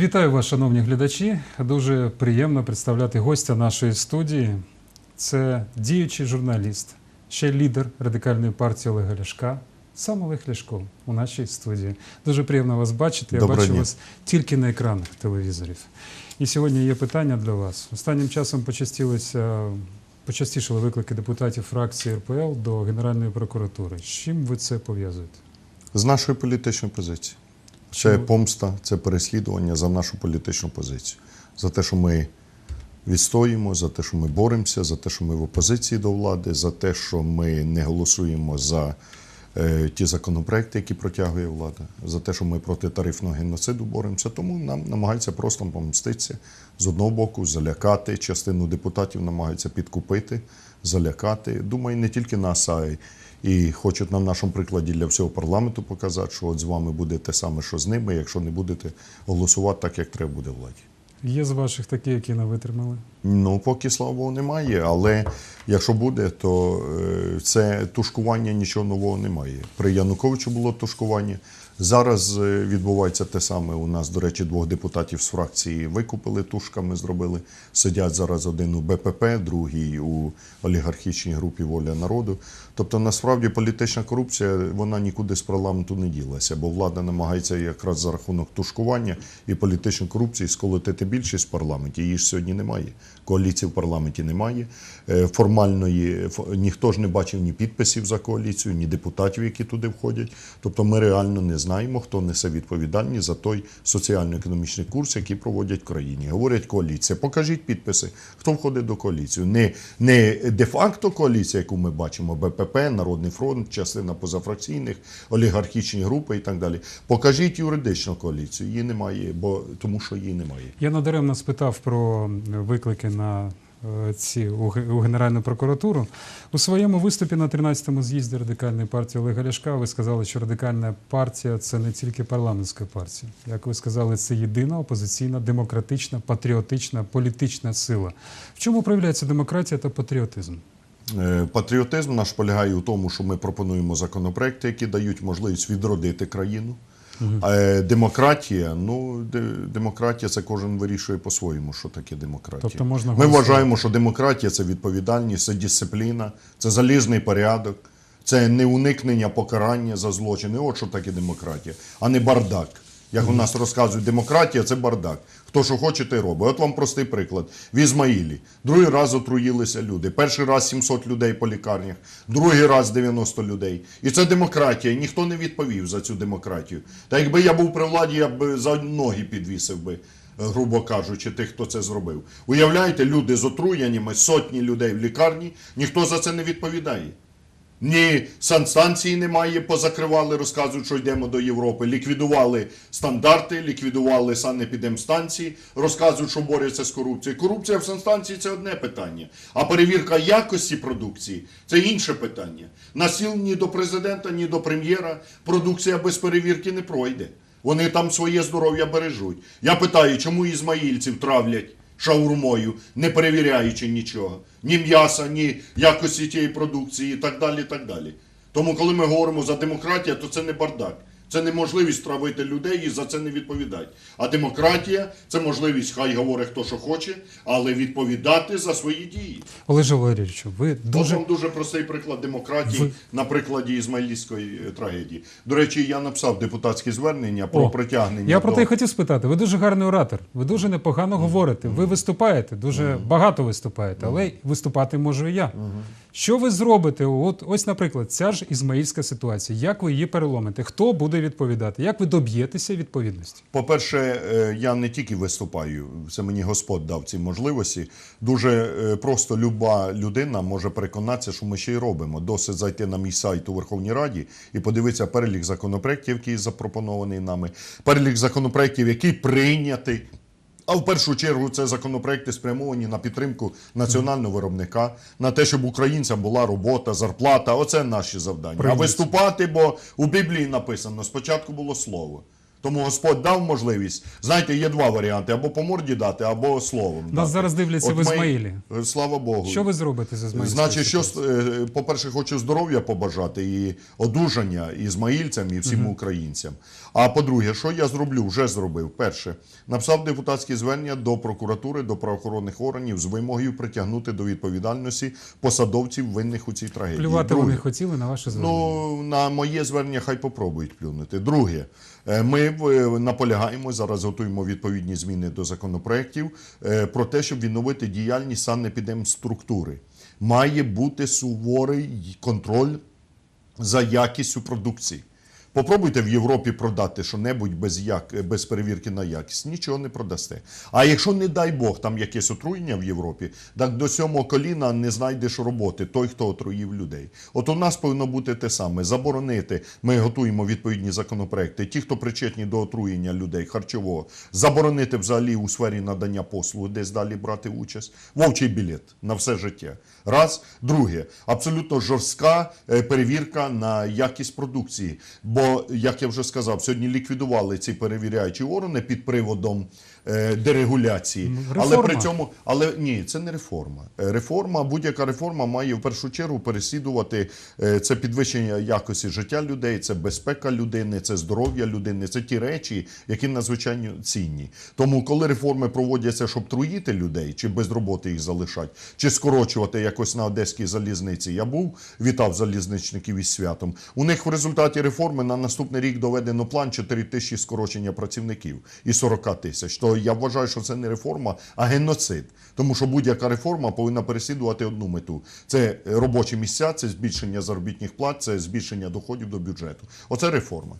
Вітаю вас, шановні глядачі. Дуже приємно представляти гостя нашої студії. Це діючий журналіст, ще лідер радикальної партії Олега Ляшка, сам Олег Ляшко у нашій студії. Дуже приємно вас бачити. Я Доброго бачу дня. вас тільки на екранах телевізорів. І сьогодні є питання для вас. Останнім часом почастілися, почастішили виклики депутатів фракції РПЛ до Генеральної прокуратури. З чим ви це пов'язуєте? З нашої політичної позиції. Це помста, це переслідування за нашу політичну позицію. За те, що ми відстоїмо, за те, що ми боремося, за те, що ми в опозиції до влади, за те, що ми не голосуємо за е, ті законопроекти, які протягує влада, за те, що ми проти тарифного геноциду боремося. Тому нам намагаються просто помститися з одного боку, залякати. Частину депутатів намагаються підкупити, залякати. Думаю, не тільки нас, а й і хочуть на нашому прикладі для всього парламенту показати, що от з вами буде те саме, що з ними, якщо не будете голосувати так, як треба буде владі. Є з ваших такі, які не витримали? Ну, поки слава Богу, немає. Але якщо буде, то е, це тушкування нічого нового немає. При Януковичу було тушкування. Зараз е, відбувається те саме. У нас, до речі, двох депутатів з фракції викупили тушками, зробили. Сидять зараз один у БПП, другий у олігархічній групі Воля народу. Тобто, насправді, політична корупція вона нікуди з парламенту не ділася, бо влада намагається якраз за рахунок тушкування і політичної корупції сколотити більшість в парламенті. Її ж сьогодні немає. Коаліції в парламенті немає. Е, Формальної ніхто ж не бачив ні підписів за коаліцію, ні депутатів, які туди входять. Тобто, ми реально не знаємо, хто несе відповідальність за той соціально-економічний курс, який проводять в країні. Говорять коаліція. Покажіть підписи, хто входить до коаліції. Не, не де-факто коаліція, яку ми бачимо, БПП, Народний фронт, частина позафракційних, олігархічні групи і так далі. Покажіть юридичну коаліцію. Її немає, бо тому що її немає. Я надаремно спитав про виклики на е, ці у Генеральну прокуратуру. У своєму виступі на 13-му з'їзді радикальної партії Олега Ляшка ви сказали, що радикальна партія це не тільки парламентська партія. Як ви сказали, це єдина опозиційна, демократична, патріотична, політична сила. В чому проявляється демократія та патріотизм? Е, Патріотизм наш полягає у тому, що ми пропонуємо законопроекти, які дають можливість відродити країну. Е, Демократія, ну демократія це кожен вирішує по-своєму, що таке демократія. Тобто можна Ми вважаємо, що демократія це відповідальність, це дисципліна, це залізний порядок, це не уникнення покарання за злочини. От що таке демократія, а не бардак. Як у нас розказують, демократія це бардак. Хто що хоче, те робить. От вам простий приклад. В Ізмаїлі другий раз отруїлися люди. Перший раз 700 людей по лікарнях, другий раз 90 людей. І це демократія. Ніхто не відповів за цю демократію. Та якби я був при владі, я б за ноги підвісив би. е, Грубо кажучи, тих, хто це зробив. Уявляєте, люди з отруєннями, сотні людей в лікарні, ніхто за це не відповідає. Ні санстанції немає, позакривали, розказують, що йдемо до Європи. Ліквідували стандарти, ліквідували санепідемстанції, розказують, що борються з корупцією. Корупція в санстанції це одне питання. А перевірка якості продукції це інше питання. На сіл ні до президента, ні до прем'єра продукція без перевірки не пройде. Вони там своє здоров'я бережуть. Я питаю, чому ізмаїльців травлять? Шаурмою, не перевіряючи нічого, ні м'яса, ні якості тієї продукції і так далі. і так далі. Тому, коли ми говоримо за демократію, то це не бардак. Це неможливість травити людей і за це не відповідати. А демократія це можливість, хай говорить хто що хоче, але відповідати за свої дії. Олеже Валерійовичу, ви Дуже... вам дуже простий приклад демократії Ви- на прикладі ізмаїльської е, трагедії. До речі, я написав депутатське звернення про О, притягнення. Я про до... те й хотів спитати. Ви дуже гарний оратор, ви дуже непогано говорите. Ви виступаєте, дуже багато виступаєте, але й виступати можу і я. Що ви зробите? От ось, наприклад, ця ж ізмаїльська ситуація. Як ви її переломите? Хто буде відповідати? Як ви доб'єтеся відповідності? По-перше, е, я не тільки виступаю, це мені Господь дав ці можливості. Дуже е, просто люба людина може переконатися, що ми ще й робимо. Досить зайти на мій сайт у Верховній Раді і подивитися перелік законопроєктів, який запропонований нами, перелік законопроєктів, який прийнятий. А в першу чергу це законопроекти спрямовані на підтримку національного виробника, на те, щоб українцям була робота, зарплата. Оце наші завдання. А виступати, бо у Біблії написано: спочатку було слово. Тому Господь дав можливість. Знаєте, є два варіанти: або по морді дати, або словом. Нас дати. зараз дивляться От в Ізмаїлі. Е, Слава Богу. Що ви зробите з Ізмаїльською Значить, що, е, по-перше, хочу здоров'я побажати і одужання ізмаїльцям і всім українцям. А по-друге, що я зроблю? Вже зробив. Перше, написав депутатське звернення до прокуратури, до правоохоронних органів з вимогою притягнути до відповідальності посадовців винних у цій трагедії. Плювати Друге, вони хотіли на ваше звернення? Ну, на моє звернення хай попробують плюнути. Друге, ми е, наполягаємо, зараз готуємо відповідні зміни до законопроєктів е, про те, щоб відновити діяльність санепідемструктури. Має бути суворий контроль за якістю продукції. Попробуйте в Європі продати що-небудь без, без перевірки на якість. Нічого не продасте. А якщо, не дай Бог, там якесь отруєння в Європі, так до сьомого коліна не знайдеш роботи той, хто отруїв людей. От у нас повинно бути те саме: заборонити. Ми готуємо відповідні законопроекти. Ті, хто причетні до отруєння людей харчового, заборонити взагалі у сфері надання послуг, десь далі брати участь. Вовчий білет на все життя. Раз. Друге, абсолютно жорстка е, перевірка на якість продукції. Бо, як я вже сказав, сьогодні ліквідували ці перевіряючі органи під приводом дерегуляції. Ну, Але при цьому, але ні, це не реформа. Е, Реформа, будь-яка реформа має в першу чергу переслідувати е, це підвищення якості життя людей, це безпека людини, це здоров'я людини, це ті речі, які надзвичайно цінні. Тому, коли реформи проводяться, щоб труїти людей, чи без роботи їх залишати, чи скорочувати якось на одеській залізниці, я був, вітав залізничників із святом. У них в результаті реформи на наступний рік доведено план 4 тисячі скорочення працівників і 40 тисяч. Я вважаю, що це не реформа, а геноцид. Тому що будь-яка реформа повинна переслідувати одну мету: це робочі місця, це збільшення заробітних плат, це збільшення доходів до бюджету. Оце реформа.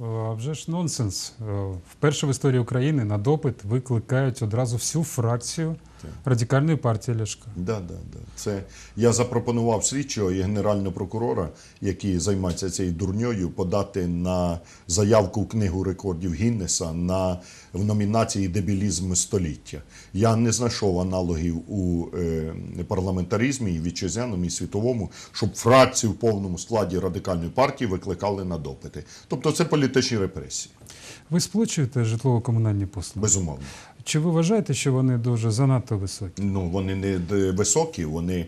А вже ж нонсенс. Е, Вперше в історії України на допит викликають одразу всю фракцію радикальної партії Ляшка. Да, да, да. Це я запропонував слідчого і генерального прокурора, які займаються цією дурньою, подати на заявку в книгу рекордів Гіннеса на в номінації Дебілізм століття. Я не знайшов аналогів у е, парламентаризмі і вітчизняному і світовому, щоб фракцію в повному складі радикальної партії викликали на допити. Тобто це політичні репресії, Ви сплачуєте житлово-комунальні послуги? безумовно. Чи ви вважаєте, що вони дуже занадто високі? Ну, вони не високі, вони,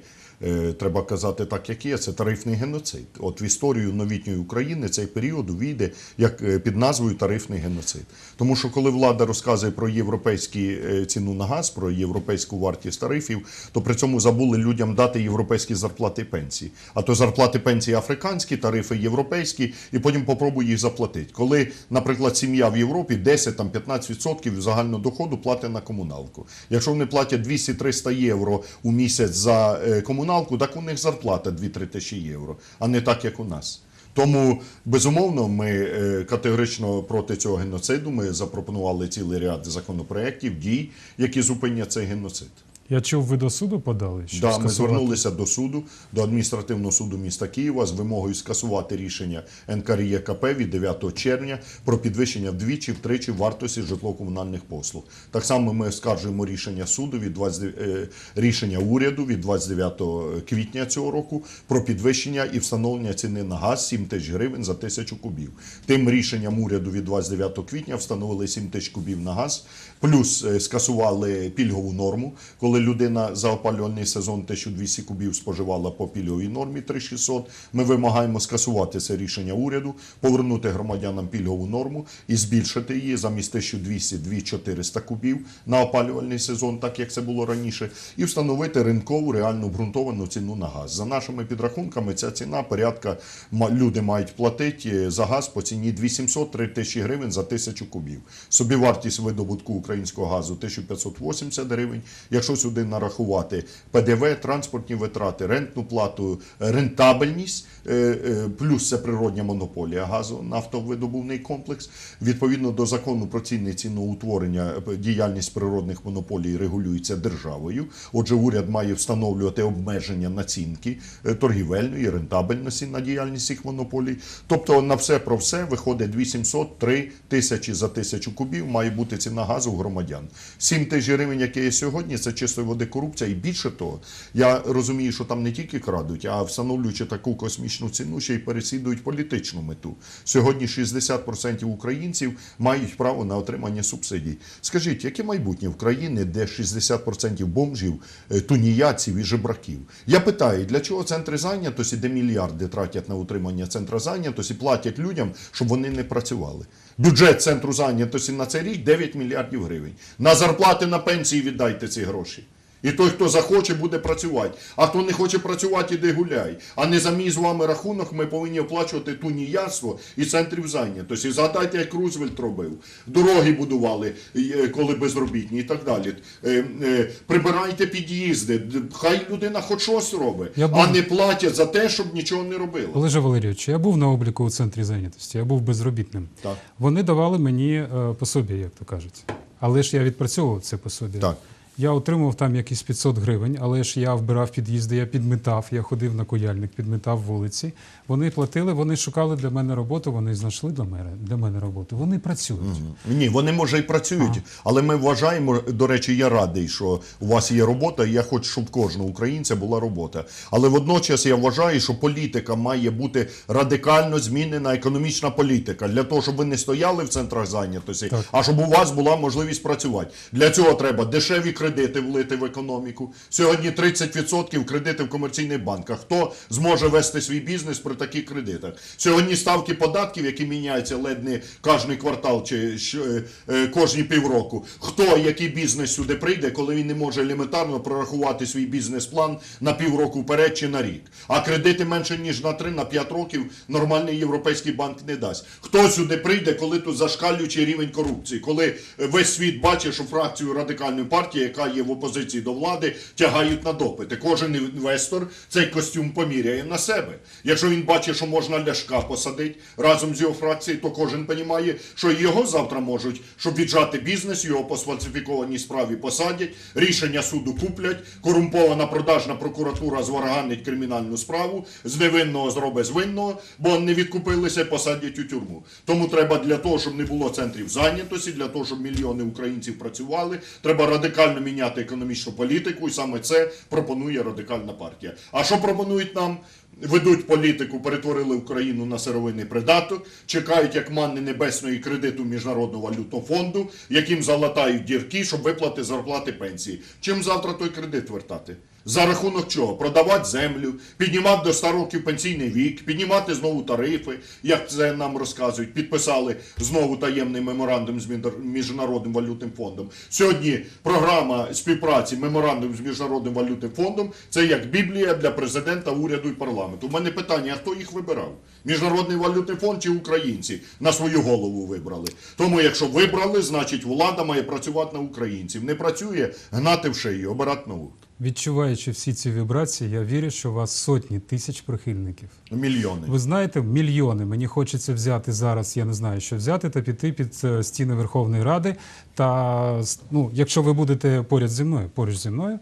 треба казати так, як є, це тарифний геноцид. От в історію новітньої України цей період увійде як е, під назвою тарифний геноцид. Тому що коли влада розказує про європейську е, ціну на газ, про європейську вартість тарифів, то при цьому забули людям дати європейські зарплати і пенсії. А то зарплати пенсії африканські, тарифи європейські, і потім попробуй їх заплатити. Коли, наприклад, сім'я в Європі 10-15% загального доходу платить на комуналку. Якщо вони платять 200-300 євро у місяць за е, комуналку, так у них зарплата 2-3 тисячі євро, а не так, як у нас. Тому, безумовно, ми е, категорично проти цього геноциду. Ми запропонували цілий ряд законопроєктів, дій, які зупинять цей геноцид. Я чув, ви до суду подали? щоб Да, ми звернулися до суду, до адміністративного суду міста Києва з вимогою скасувати рішення НКРЄКП від 9 червня про підвищення вдвічі, втричі вартості житлово-комунальних послуг. Так само ми скаржуємо рішення суду від 20, е, рішення уряду від 29 квітня цього року про підвищення і встановлення ціни на газ 7 тисяч гривень за тисячу кубів. Тим рішенням уряду від 29 квітня встановили 7 тисяч кубів на газ, плюс е, скасували пільгову норму, коли людина за опалювальний сезон 1200 кубів споживала по пільговій нормі 3600. Ми вимагаємо скасувати це рішення уряду, повернути громадянам пільгову норму і збільшити її замість 1200 – 2400 кубів на опалювальний сезон, так як це було раніше, і встановити ринкову реальну обґрунтовану ціну на газ. За нашими підрахунками, ця ціна порядка люди мають платити е, за газ по ціні 2700-3 тисячі гривень за тисячу кубів. Собівартість видобутку українського газу 1580 гривень. Якщо сюди нарахувати ПДВ, транспортні витрати, рентну плату, рентабельність, е, е, плюс це природня монополія газу, нафтовидобувний комплекс. Відповідно до закону про цінне ціноутворення, е, діяльність природних монополій регулюється державою. Отже, уряд має встановлювати обмеження націнки торгівельної рентабельності на діяльність цих монополій. Тобто на все про все виходить 2700 3 тисячі за тисячу кубів має бути ціна газу у громадян. 7 тисяч гривень, які є сьогодні, це чисто чистої води корупція. І більше того, я розумію, що там не тільки крадуть, а встановлюючи таку космічну ціну, ще й переслідують політичну мету. Сьогодні 60% українців мають право на отримання субсидій. Скажіть, яке майбутнє в країні, де 60% бомжів, е, тунеядців і жебраків? Я питаю, для чого центри зайнятості, де мільярди тратять на утримання центра зайнятості, платять людям, щоб вони не працювали? Бюджет центру зайнятості на цей рік 9 мільярдів гривень. На зарплати, на пенсії віддайте ці гроші. І той, хто захоче, буде працювати. А хто не хоче працювати, іди гуляй. А не за мій з вами рахунок ми повинні оплачувати тунеядство і центрів зайнятості. Згадайте, як Рузвельт робив. Дороги будували, е, коли безробітні і так далі. Е, е, Прибирайте під'їзди. Хай людина хоч щось робить, Я а був- не платять за те, щоб нічого не робили. Олеже Валерійовичу, я був на обліку у центрі зайнятості, я був безробітним. Так. Вони давали мені пособі, як то кажуть. Але ж я відпрацьовував це пособі. Так. Я отримав там якісь 500 гривень, але ж я вбирав під'їзди, я підмітав, я ходив на кояльник, підмітав вулиці. Вони платили, вони шукали для мене роботу, вони знайшли для мене, для мене роботу. Вони працюють. Ні, вони може і працюють, але ми вважаємо. До речі, я радий, що у вас є робота. і Я хочу, щоб кожного українця була робота. Але водночас я вважаю, що політика має бути радикально змінена економічна політика для того, щоб ви не стояли в центрах зайнятості, Так. а щоб у вас була можливість працювати. Для цього треба дешеві кредити влити в економіку. Сьогодні 30% кредити в комерційних банках. Хто зможе вести свій бізнес при таких кредитах? Сьогодні ставки податків, які міняються ледь не кожний квартал чи е, е, кожні півроку. Хто який бізнес сюди прийде, коли він не може елементарно прорахувати свій бізнес-план на півроку вперед чи на рік? А кредити менше ніж на 3 на 5 років нормальний європейський банк не дасть. Хто сюди прийде, коли тут зашкалюючий рівень корупції, коли весь світ бачить, що фракцію радикальної партії, яка є в опозиції до влади, тягають на допити. Кожен інвестор цей костюм поміряє на себе. Якщо він бачить, що можна ляшка посадити разом з його фракцією, то кожен розуміє, що його завтра можуть, щоб віджати бізнес, його по сфальсифікованій справі посадять, рішення суду куплять, корумпована продажна прокуратура зварганить кримінальну справу, з невинного зробить з винного, бо не відкупилися, посадять у тюрму. Тому треба для того, щоб не було центрів зайнятості, для того, щоб мільйони українців працювали, треба радикально міняти економічну політику, і саме це пропонує радикальна партія. А що пропонують нам? Ведуть політику, перетворили Україну на сировинний придаток, чекають як манни небесної кредиту Міжнародного валютного фонду, яким залатають дірки, щоб виплати зарплати пенсії. Чим завтра той кредит вертати? За рахунок чого? Продавати землю, піднімати до 100 років пенсійний вік, піднімати знову тарифи, як це нам розказують. Підписали знову таємний меморандум з Міжнародним валютним фондом. Сьогодні програма співпраці меморандум з Міжнародним валютним фондом це як Біблія для президента, уряду і парламенту. У мене питання: а хто їх вибирав? Міжнародний валютний фонд чи українці на свою голову вибрали? Тому, якщо вибрали, значить влада має працювати на українців. Не працює гнати в шию, обирати нову. Відчуваючи всі ці вібрації, я вірю, що у вас сотні тисяч прихильників. Мільйони. Ви знаєте, мільйони. Мені хочеться взяти зараз, я не знаю, що взяти, та піти під е, стіни Верховної Ради. Та ну, якщо ви будете поряд зі мною, поруч зі мною,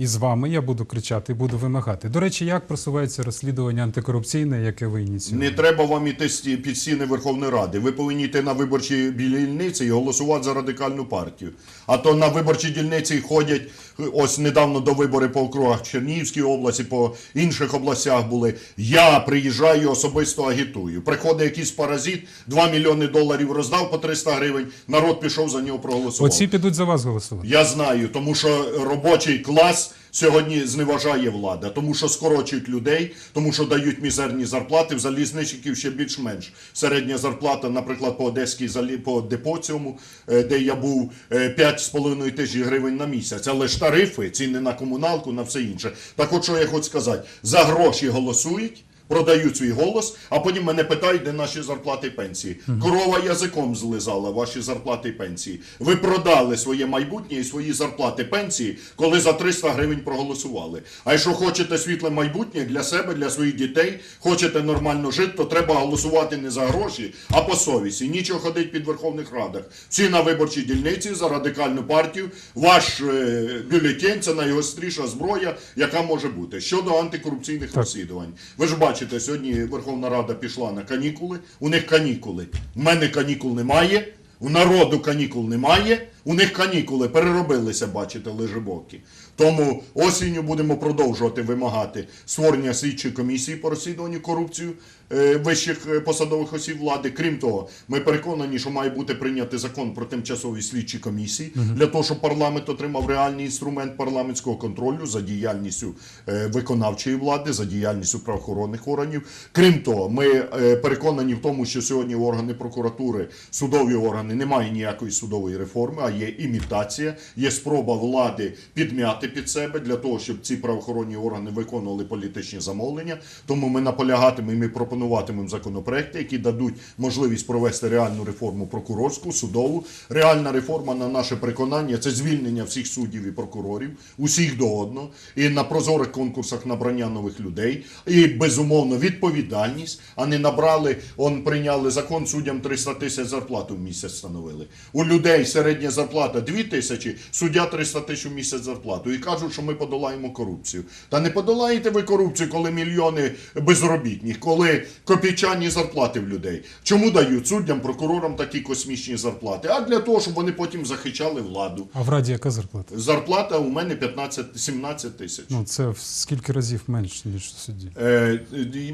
і з вами я буду кричати, буду вимагати. До речі, як просувається розслідування антикорупційне, яке ви ініціюєте? Не треба вам іти під стіни Верховної Ради. Ви повинні йти на виборчі дільниці і голосувати за радикальну партію. А то на виборчі дільниці ходять ось недавно до вибори по округах Чернігівській області, по інших областях були. Я приїжджаю особисто агітую. Приходить якийсь паразит, 2 мільйони доларів роздав по 300 гривень. Народ пішов за нього проголосував. Оці підуть за вас голосувати. Я знаю, тому що робочий клас сьогодні зневажає влада, тому що скорочують людей, тому що дають мізерні зарплати. В залізничників ще більш-менш. Середня зарплата, наприклад, по одеській по депо цьому, е, де я був, е, 5,5 тисяч гривень на місяць. Але ж тарифи, ціни на комуналку, на все інше. Так от що я хочу сказати, за гроші голосують. Продають свій голос, а потім мене питають, де наші зарплати і пенсії. Корова язиком злизала ваші зарплати і пенсії. Ви продали своє майбутнє і свої зарплати пенсії, коли за 300 гривень проголосували. А якщо хочете світле майбутнє для себе, для своїх дітей, хочете нормально жити, то треба голосувати не за гроші, а по совісті. Нічого ходить під Верховних Радах. Всі на виборчій дільниці за радикальну партію. Ваш е, бюлетень це найгостріша зброя, яка може бути. Щодо антикорупційних розслідувань. Ви ж бачите, сьогодні Верховна Рада пішла на канікули. У них канікули. У мене канікул немає. У народу канікул немає. У них канікули переробилися, бачите, лежебокі. Тому осінню будемо продовжувати вимагати створення слідчої комісії по розслідуванню корупції е, вищих е, посадових осіб влади. Крім того, ми переконані, що має бути прийнятий закон про тимчасові слідчі комісії для того, щоб парламент отримав реальний інструмент парламентського контролю за діяльністю е, виконавчої влади, за діяльністю правоохоронних органів. Крім того, ми переконані в тому, що сьогодні органи прокуратури, судові органи немає ніякої судової реформи, а є імітація, є спроба влади підмяти під себе для того, щоб ці правоохоронні органи виконували політичні замовлення. Тому ми наполягатимемо і пропонуватимемо законопроекти, які дадуть можливість провести реальну реформу прокурорську, судову. Реальна реформа, на наше переконання, це звільнення всіх суддів і прокурорів, усіх до одного, і на прозорих конкурсах набрання нових людей, і безумовно відповідальність, а не набрали, он прийняли закон суддям 300 тисяч зарплату в місяць встановили. У людей середня зарплата 2 тисячі, суддя 300 тисяч в місяць зарплату. І кажуть, що ми подолаємо корупцію. Та не подолаєте ви корупцію, коли мільйони безробітних, коли копійчані зарплати в людей. Чому дають суддям, прокурорам такі космічні зарплати? А для того, щоб вони потім захищали владу. А в Раді яка зарплата? Зарплата у мене 15-17 тисяч. Ну, це в скільки разів менше, ніж в суді. Е,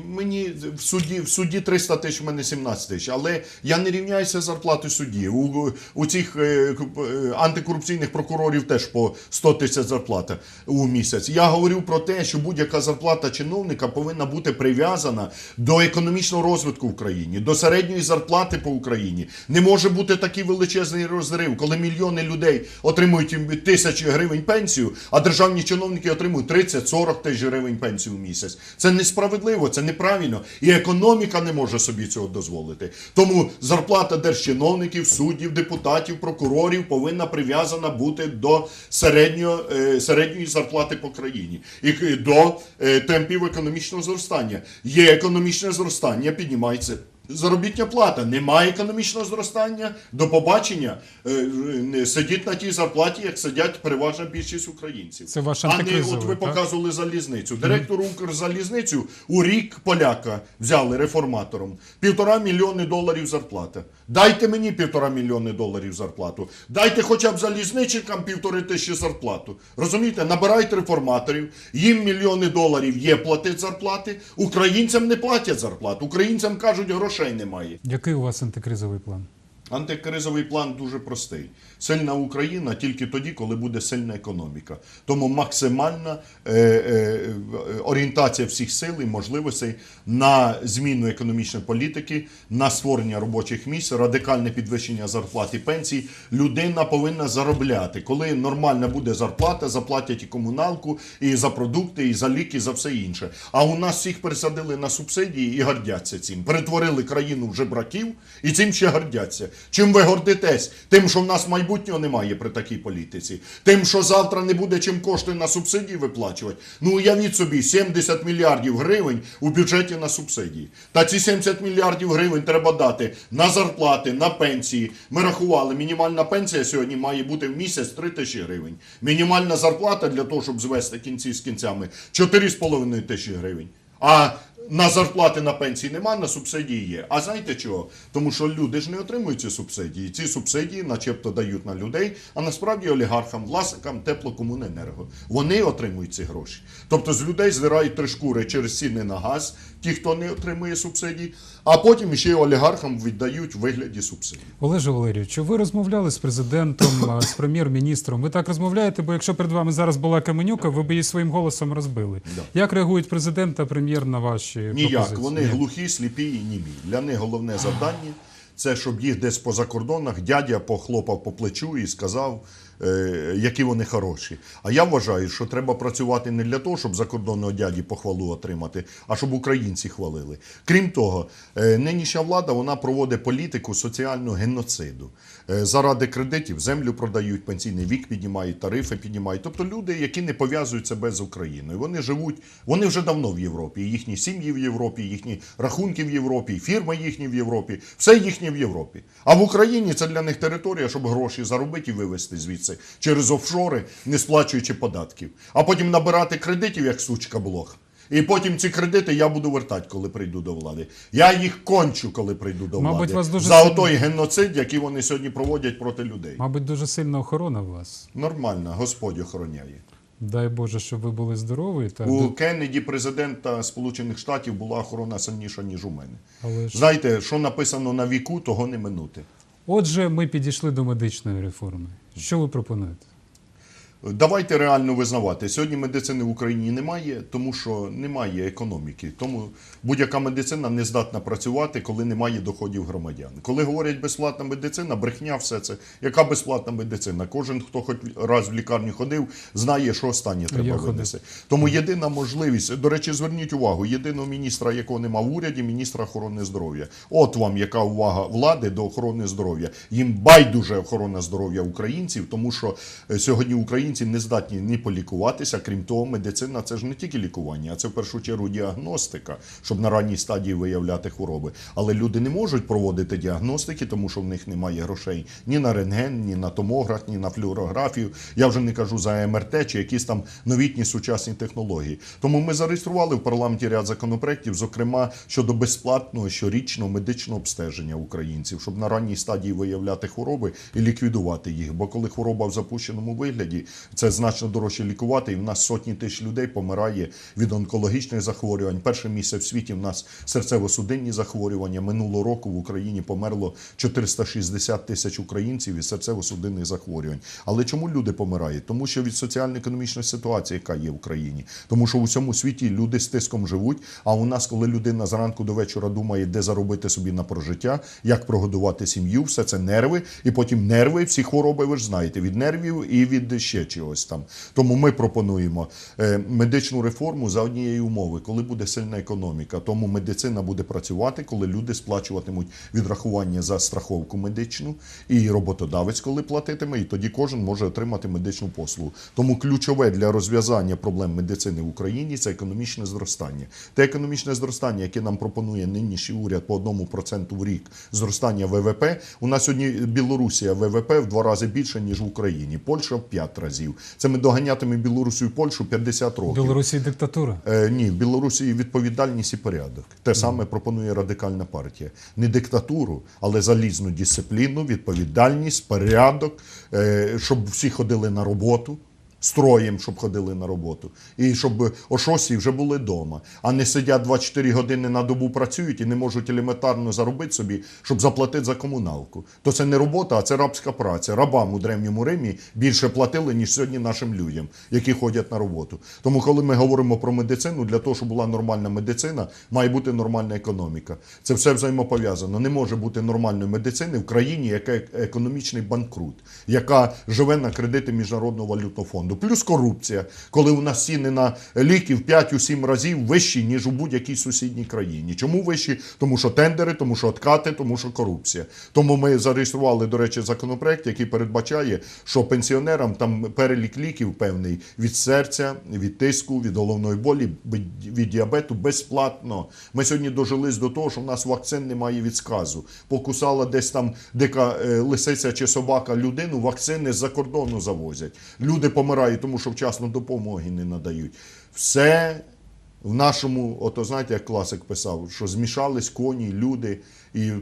мені в суді, в суді 300 тисяч, в мене 17 тисяч. Але я не рівняюся з зарплатою судді. У, у цих е, е, антикорупційних прокурорів теж по 100 тисяч зарплата у місяць. Я говорю про те, що будь-яка зарплата чиновника повинна бути прив'язана до економічного розвитку в країні, до середньої зарплати по Україні. Не може бути такий величезний розрив, коли мільйони людей отримують тисячі гривень пенсію, а державні чиновники отримують 30-40 тисяч гривень пенсію в місяць. Це несправедливо, це неправильно. І економіка не може собі цього дозволити. Тому зарплата держчиновників, суддів, депутатів, прокурорів повинна прив'язана бути до середньої, е, середньої зарплати по країні і до е, темпів економічного зростання. Є економічне зростання, піднімається. Заробітня плата, немає економічного зростання. До побачення Е, сидіть на тій зарплаті, як сидять переважна більшість українців. Це ваш а не от ви так? показували залізницю. Директору Укрзалізницю у рік поляка взяли реформатором. Півтора мільйони доларів зарплата. Дайте мені півтора мільйони доларів зарплату. Дайте хоча б залізничникам півтори тисячі зарплату. Розумієте, набирайте реформаторів, їм мільйони доларів є платить зарплати. Українцям не платять зарплату. Українцям кажуть, грошей немає. Який у вас антикризовий план? Антикризовий план дуже простий. Сильна Україна тільки тоді, коли буде сильна економіка. Тому максимальна е, е, орієнтація всіх сил і можливостей на зміну економічної політики, на створення робочих місць, радикальне підвищення зарплат і пенсій. Людина повинна заробляти. Коли нормальна буде зарплата, заплатять і комуналку, і за продукти, і за ліки, і за все інше. А у нас всіх пересадили на субсидії і гордяться цим. Перетворили країну в жебраків і цим ще гордяться. Чим ви гордитесь? Тим, що в нас майбутнього немає при такій політиці. Тим, що завтра не буде чим кошти на субсидії виплачувати. Ну уявіть собі, 70 мільярдів гривень у бюджеті на субсидії. Та ці 70 мільярдів гривень треба дати на зарплати, на пенсії. Ми рахували, мінімальна пенсія сьогодні має бути в місяць 3 тисячі гривень. Мінімальна зарплата для того, щоб звести кінці з кінцями 4,5 тисячі гривень. А на зарплати на пенсії нема, на субсидії є. А знаєте чого? Тому що люди ж не отримують ці субсидії. Ці субсидії, начебто, дають на людей, а насправді олігархам, власникам теплокомуненерго. Вони отримують ці гроші. Тобто з людей збирають три шкури через ціни на газ, ті, хто не отримує субсидії, а потім ще й олігархам віддають в вигляді субсидій. Олеже Валерійовичу, ви розмовляли з президентом, з прем'єр-міністром. Ви так розмовляєте, бо якщо перед вами зараз була Каменюка, ви б її своїм голосом розбили. Да. Як реагують президент та прем'єр на ваші Ніяк. пропозиції? Вони Ні. глухі, сліпі і німі. Для них головне завдання це щоб їх десь по закордонах дядя похлопав по плечу і сказав, які вони хороші. А я вважаю, що треба працювати не для того, щоб закордонного дяді похвалу отримати, а щоб українці хвалили. Крім того, е, нинішня влада вона проводить політику соціального геноциду. Е, Заради кредитів землю продають, пенсійний вік піднімають, тарифи піднімають. Тобто люди, які не пов'язують себе з Україною. Вони живуть, вони вже давно в Європі. Їхні сім'ї в Європі, їхні рахунки в Європі, фірми їхні в Європі. Все їхнє в Європі. А в Україні це для них територія, щоб гроші заробити і вивезти звідси через офшори, не сплачуючи податків. А потім набирати кредитів, як сучка блох. І потім ці кредити я буду вертати, коли прийду до влади. Я їх кончу, коли прийду до Мабуть, влади. вас дуже за сильно- отой геноцид, який вони сьогодні проводять проти людей. Мабуть, дуже сильна охорона у вас. Нормально, Господь охороняє. Дай Боже, щоб ви були здорові. Та У Кеннеді, президента Сполучених Штатів, була охорона сильніша, ніж у мене. Але ж... Знаєте, що написано на віку, того не минути. Отже, ми підійшли до медичної реформи. Що ви пропонуєте? Давайте реально визнавати. Сьогодні медицини в Україні немає, тому що немає економіки. Тому будь-яка медицина не здатна працювати, коли немає доходів громадян. Коли говорять безплатна медицина, брехня все це. Яка безплатна медицина? Кожен, хто хоч раз в лікарню ходив, знає, що останнє треба винести. Тому єдина можливість, до речі, зверніть увагу, єдиного міністра, якого нема в уряді, міністра охорони здоров'я. От вам яка увага влади до охорони здоров'я. Їм байдуже охорона здоров'я українців, тому що е, сьогодні українці не здатні ні полікуватися. Крім того, медицина це ж не тільки лікування, а це в першу чергу діагностика, щоб на ранній стадії виявляти хвороби. Але люди не можуть проводити діагностики, тому що в них немає грошей ні на рентген, ні на томограф, ні на флюорографію. Я вже не кажу за МРТ чи якісь там новітні сучасні технології. Тому ми зареєстрували в парламенті ряд законопроєктів, зокрема щодо безплатного щорічного медичного обстеження українців, щоб на ранній стадії виявляти хвороби і ліквідувати їх. Бо коли хвороба в запущеному вигляді, це значно дорожче лікувати. І в нас сотні тисяч людей помирає від онкологічних захворювань. Перше місце в світі в нас серцево-судинні захворювання. Минулого року в Україні померло 460 тисяч українців із серцево-судинних захворювань. Але чому люди помирають? Тому що від соціально-економічної ситуації, яка є в Україні, тому що у всьому світі люди з тиском живуть. А у нас, коли людина зранку до вечора думає, де заробити собі на прожиття, як прогодувати сім'ю, все це нерви, і потім нерви, всі хвороби, ви ж знаєте, від нервів і від ще чогось там. Тому ми пропонуємо е, медичну реформу за однієї умови, коли буде сильна економіка. Тому медицина буде працювати, коли люди сплачуватимуть відрахування за страховку медичну, і роботодавець, коли платитиме, і тоді кожен може отримати медичну послугу. Тому ключове для розв'язання проблем медицини в Україні це економічне зростання. Те економічне зростання, яке нам пропонує нинішній уряд по одному проценту в рік зростання ВВП. У нас сьогодні Білорусія ВВП в два рази більше ніж в Україні. Польща в п'ять разів. Це ми доганятиме Білорусі і Польщу 50 років. Білорусі диктатура. Е, ні, в Білорусі відповідальність і порядок. Те саме пропонує радикальна партія. Не диктатуру, але залізну дисципліну, відповідальність, порядок, е, щоб всі ходили на роботу. Строєм, щоб ходили на роботу, і щоб о 6 вже були вдома, а не сидять 24 години на добу працюють і не можуть елементарно заробити собі, щоб заплатити за комуналку. То це не робота, а це рабська праця. Рабам у древньому Римі більше платили, ніж сьогодні нашим людям, які ходять на роботу. Тому, коли ми говоримо про медицину, для того, щоб була нормальна медицина, має бути нормальна економіка. Це все взаємопов'язано. Не може бути нормальної медицини в країні, яка е- економічний банкрут, яка живе на кредити Міжнародного валютного фонду. Плюс корупція, коли у нас ціни на ліки в 5-7 разів вищі, ніж у будь-якій сусідній країні. Чому вищі? Тому що тендери, тому що откати, тому що корупція. Тому ми зареєстрували, до речі, законопроект, який передбачає, що пенсіонерам там перелік ліків певний від серця, від тиску, від головної болі, від- від діабету безплатно. Ми сьогодні дожились до того, що в нас вакцин немає від сказу. Покусала десь там дика е, лисиця чи собака людину, вакцини з-за кордону завозять. Люди помирають, тому що вчасно допомоги не надають. Все в нашому, ото знаєте, як класик писав, що змішались коні, люди, і е,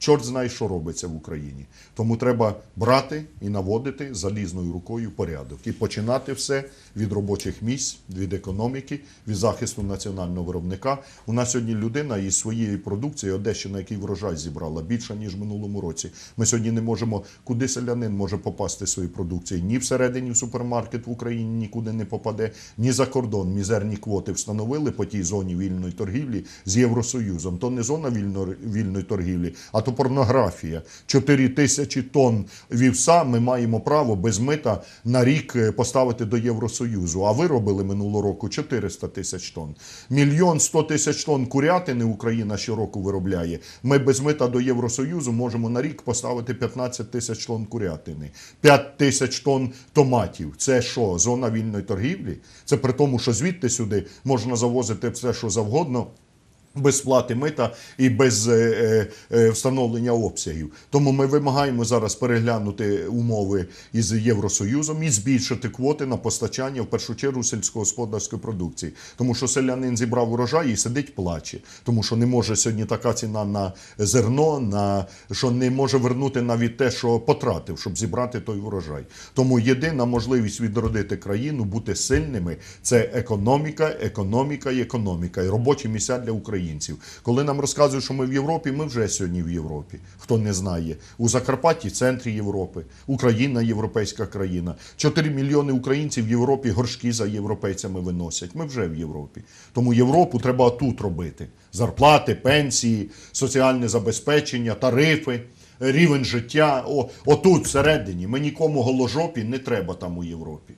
чорт знає, що робиться в Україні. Тому треба брати і наводити залізною рукою порядок. І починати все від робочих місць, від економіки, від захисту національного виробника. У нас сьогодні людина із своєї продукції, Одещина, який врожай зібрала, більше, ніж в минулому році. Ми сьогодні не можемо, куди селянин може попасти своєю продукцією. Ні всередині в супермаркет в Україні нікуди не попаде, ні за кордон. Мізерні квоти встановили по тій зоні вільної торгівлі з Євросоюзом. То не зона вільно, вільної торгівлі, а то порнографія. 4 тисячі тонн вівса ми маємо право без мита на рік е, поставити до Євросоюзу. А виробили минулого року 400 тисяч тонн. Мільйон 100 тисяч тонн курятини Україна щороку виробляє. Ми без мита до Євросоюзу можемо на рік поставити 15 тисяч тонн курятини, 5 тисяч тонн томатів. Це що, зона вільної торгівлі? Це при тому, що звідти сюди можна завозити все, що завгодно. Без сплати мита і без е, е, е, встановлення обсягів. Тому ми вимагаємо зараз переглянути умови із Євросоюзом і збільшити квоти на постачання в першу чергу сільськогосподарської продукції. Тому що селянин зібрав урожай і сидить плаче. Тому що не може сьогодні така ціна на зерно, на що не може вернути навіть те, що потратив, щоб зібрати той урожай. Тому єдина можливість відродити країну, бути сильними це економіка, економіка і економіка, і робочі місця для українців. Коли нам розказують, що ми в Європі, ми вже сьогодні в Європі. Хто не знає, у Закарпатті центрі Європи, Україна європейська країна. 4 мільйони українців в Європі горшки за європейцями виносять. Ми вже в Європі. Тому Європу треба тут робити: зарплати, пенсії, соціальне забезпечення, тарифи. Рівень життя, о, отут всередині. Ми нікому голожопі не треба там у Європі.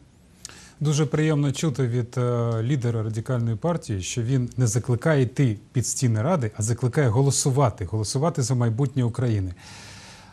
Дуже приємно чути від е, лідера радикальної партії, що він не закликає йти під стіни ради, а закликає голосувати, голосувати за майбутнє України.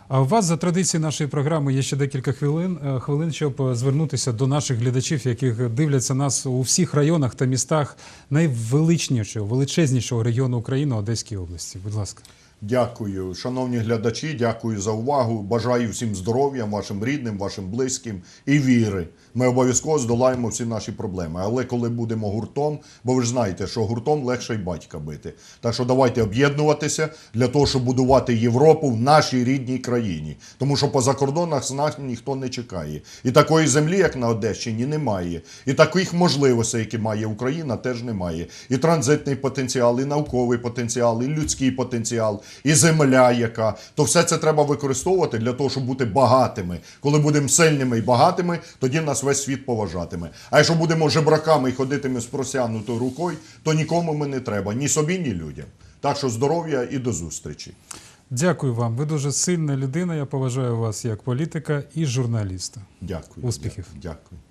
А у вас за традицією нашої програми є ще декілька хвилин, е, хвилин, щоб е, звернутися до наших глядачів, яких дивляться нас у всіх районах та містах найвеличнішого, величезнішого регіону України Одеської області. Будь ласка. Дякую, шановні глядачі, дякую за увагу. Бажаю всім здоров'я, вашим рідним, вашим близьким і віри. Ми обов'язково здолаємо всі наші проблеми. Але коли будемо гуртом, бо ви ж знаєте, що гуртом легше й батька бити. Так що давайте об'єднуватися для того, щоб будувати Європу в нашій рідній країні. Тому що по закордонах з нас ніхто не чекає. І такої землі, як на Одещині, немає. І таких можливостей, які має Україна, теж немає. І транзитний потенціал, і науковий потенціал, і людський потенціал, і земля, яка то все це треба використовувати для того, щоб бути багатими. Коли будемо сильними і багатими, тоді нас весь світ поважатиме. А якщо будемо жебраками і ходитиме з просянутою рукою, то нікому ми не треба, ні собі, ні людям. Так що здоров'я і до зустрічі. Дякую вам. Ви дуже сильна людина. Я поважаю вас як політика і журналіста. Дякую. Успіхів. Дякую.